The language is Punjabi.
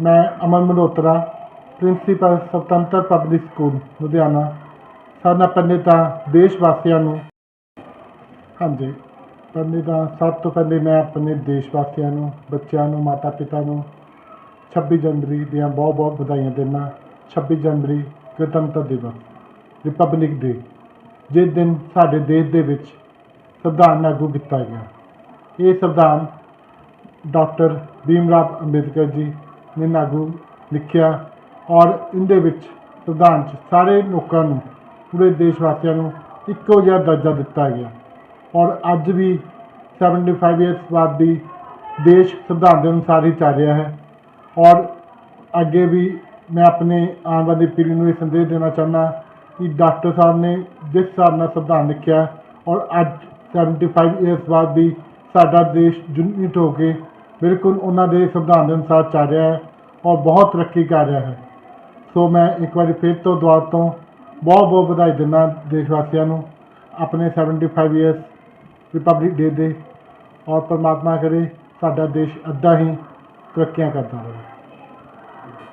ਮੈਂ Aman Malhotra, principal Sutantar public school Ludhiana. ਸਾਡਾ ਨਾਲ ਪਹਿਲੇ ਤਾਂ ਦੇਸ਼ ਵਾਸੀਆਂ ਨੂੰ ਹਾਂਜੀ ਪਹਿਲੇ ਤਾਂ ਸਭ ਤੋਂ ਪਹਿਲੇ ਮੈਂ ਆਪਣੇ ਦੇਸ਼ ਵਾਸੀਆਂ ਨੂੰ, ਬੱਚਿਆਂ ਨੂੰ ਮਾਤਾ ਪਿਤਾ ਨੂੰ 26 ਜਨਵਰੀ ਦੀਆਂ ਬਹੁਤ ਬਹੁਤ ਵਧਾਈਆਂ ਦਿੰਦਾ। 26 ਜਨਵਰੀ ਗਣਤੰਤਰ ਦਿਵਸ ਰਿਪਬਲਿਕ ਡੇ ਜਿਸ ਦਿਨ ਸਾਡੇ ਦੇਸ਼ ਦੇ ਵਿੱਚ ਸੰਵਿਧਾਨ ਲਾਗੂ ਕੀਤਾ ਗਿਆ। ਇਹ ਸੰਵਿਧਾਨ ਡਾਕਟਰ ਭੀਮ ਰਾਵ ਅੰਬੇਦਕਰ ਜੀ ਨੇ ਲਾਗੂ ਲਿਖਿਆ ਔਰ ਇਹਦੇ ਵਿੱਚ ਸੰਵਿਧਾਨ 'ਚ ਸਾਰੇ ਲੋਕਾਂ ਨੂੰ, ਪੂਰੇ ਦੇਸ਼ ਵਾਸੀਆਂ ਨੂੰ ਇੱਕੋ ਜਿਹਾ ਦਰਜਾ ਦਿੱਤਾ ਗਿਆ। ਔਰ ਅੱਜ ਵੀ 75 ਇਅਰਸ ਬਾਅਦ ਵੀ ਦੇਸ਼ ਸੰਵਿਧਾਨ ਦੇ ਅਨੁਸਾਰ ਹੀ ਚੱਲ ਰਿਹਾ ਹੈ। ਔਰ ਅੱਗੇ ਵੀ ਮੈਂ ਆਪਣੇ ਆਉਣ ਵਾਲੀ ਪੀੜ੍ਹੀ ਨੂੰ ਇਹ ਸੰਦੇਸ਼ ਦੇਣਾ ਚਾਹੁੰਦਾ ਕਿ ਡਾਕਟਰ ਸਾਹਿਬ ਨੇ ਜਿਸ ਹਿਸਾਬ ਨਾਲ ਸੰਵਿਧਾਨ ਲਿਖਿਆ ਔਰ ਅੱਜ 75 ਇਅਰਸ ਬਾਅਦ ਵੀ ਸਾਡਾ ਦੇਸ਼ ਯੂਨਿਟ ਹੋ ਕੇ ਬਿਲਕੁਲ ਉਹਨਾਂ ਦੇ ਸੰਵਿਧਾਨ ਦੇ ਅਨੁਸਾਰ ਚੱਲ ਰਿਹਾ ਹੈ ਔਰ ਬਹੁਤ ਤਰੱਕੀ ਕਰ ਰਿਹਾ ਹੈ। ਸੋ ਮੈਂ ਇੱਕ ਵਾਰੀ ਫਿਰ ਤੋਂ ਦੁਆ ਤੋਂ ਬਹੁਤ ਬਹੁਤ ਵਧਾਈ ਦਿੰਦਾ ਦੇਸ਼ ਵਾਸੀਆਂ ਨੂੰ, ਆਪਣੇ 75 ਇਅਰਸ ਰਿਪਬਲਿਕ ਡੇ ਦੇ ਔਰ ਪਰਮਾਤਮਾ ਕਰੇ ਸਾਡਾ ਦੇਸ਼ ਅੱਧਾ ਹੀ ਤਰੱਕੀਆਂ ਕਰਦਾ ਰਹੇ।